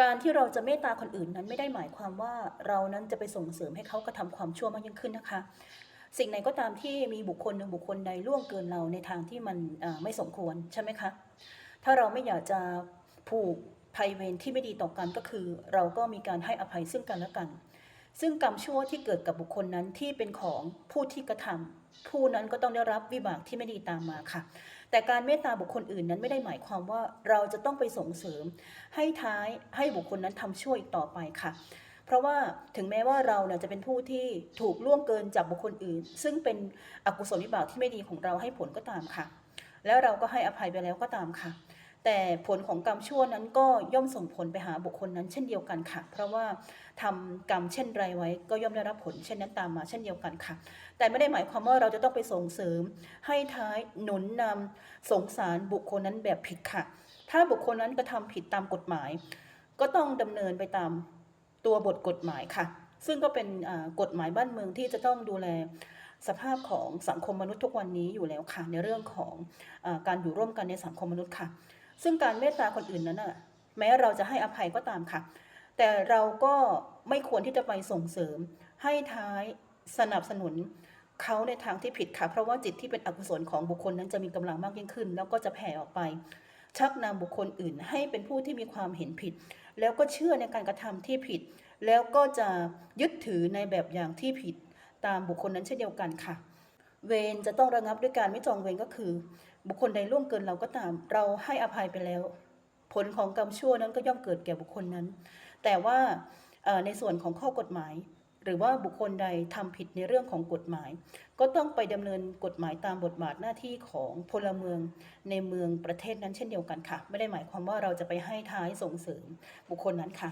การที่เราจะเมตตาคนอื่นนั้นไม่ได้หมายความว่าเรานั้นจะไปส่งเสริมให้เขากระทำความชั่วมากยิ่งขึ้นนะคะ สิ่งไหนก็ตามที่มีบุคคลหนึ่งบุคคลใดล่วงเกินเราในทางที่มันไม่สมควรใช่ไหมคะ ถ้าเราไม่อยากจะผูกภัยเวรที่ไม่ดีต่อกันก็คือ เราก็มีการให้อภัยซึ่งกันและกัน ซึ่งกรรมชั่วที่เกิดกับบุคคลนั้นที่เป็นของผู้ที่กระทำผู้นั้นก็ต้องได้รับวิบากที่ไม่ดีตามมาค่ะ แต่การเมตตาบุคคลอื่นนั้นไม่ได้หมายความว่าเราจะต้องไปส่งเสริม ให้ท้ายให้บุคคลนั้นทำชั่วอีกต่อไปค่ะ เพราะว่าถึงแม้ว่าเราเนี่ยจะเป็นผู้ที่ถูกล่วงเกินจากบุคคลอื่น ซึ่งเป็นอกุศลวิบากที่ไม่ดีของเราให้ผลก็ตามค่ะ แล้วเราก็ให้อภัยไปแล้วก็ตามค่ะ แต่ผลของกรรมชั่วนั้นก็ย่อมส่งผลไปหาบุคคลนั้นเช่นเดียวกันค่ะ เพราะว่าทำกรรมเช่นไรไว้ ก็ย่อมได้รับผลเช่นนั้นตามมาเช่นเดียวกันค่ะ แต่ไม่ได้หมายความว่าเราจะต้องไปส่งเสริม ให้ท้ายหนุนนำสงสารบุคคลนั้นแบบผิดค่ะ ถ้าบุคคลนั้นกระทำผิดตามกฎหมาย ก็ต้องดำเนินไปตามตัวบทกฎหมายค่ะ ซึ่งก็เป็นกฎหมายบ้านเมืองที่จะต้องดูแลสภาพของสังคมมนุษย์ทุกวันนี้อยู่แล้วค่ะ ในเรื่องของอการอยู่ร่วมกันในสังคมมนุษย์ค่ะ ซึ่งการเมตตาคนอื่นนั้นน่ะแม้เราจะให้อภัยก็ตามค่ะ แต่เราก็ไม่ควรที่จะไปส่งเสริม ให้ท้ายสนับสนุนเขาในทางที่ผิดค่ะ เพราะว่าจิตที่เป็นอกุศลของบุคคลนั้นจะมีกำลังมากยิ่งขึ้น แล้วก็จะแผ่ออกไป ชักนำบุคคลอื่นให้เป็นผู้ที่มีความเห็นผิด แล้วก็เชื่อในการกระทำที่ผิด แล้วก็จะยึดถือในแบบอย่างที่ผิดตามบุคคลนั้นเช่นเดียวกันค่ะ เวรจะต้องระงับด้วยการไม่จองเวรก็คือ บุคคลใดล่วงเกินเราก็ตาม เราให้อภัยไปแล้ว ผลของกรรมชั่วนั้นก็ย่อมเกิดแก่บุคคลนั้น แต่ว่าในส่วนของข้อกฎหมาย หรือว่าบุคคลใดทำผิดในเรื่องของกฎหมาย ก็ต้องไปดำเนินกฎหมายตามบทบาทหน้าที่ของพลเมืองในเมืองประเทศนั้นเช่นเดียวกันค่ะ ไม่ได้หมายความว่าเราจะไปให้ท้ายส่งเสริมบุคคลนั้นค่ะ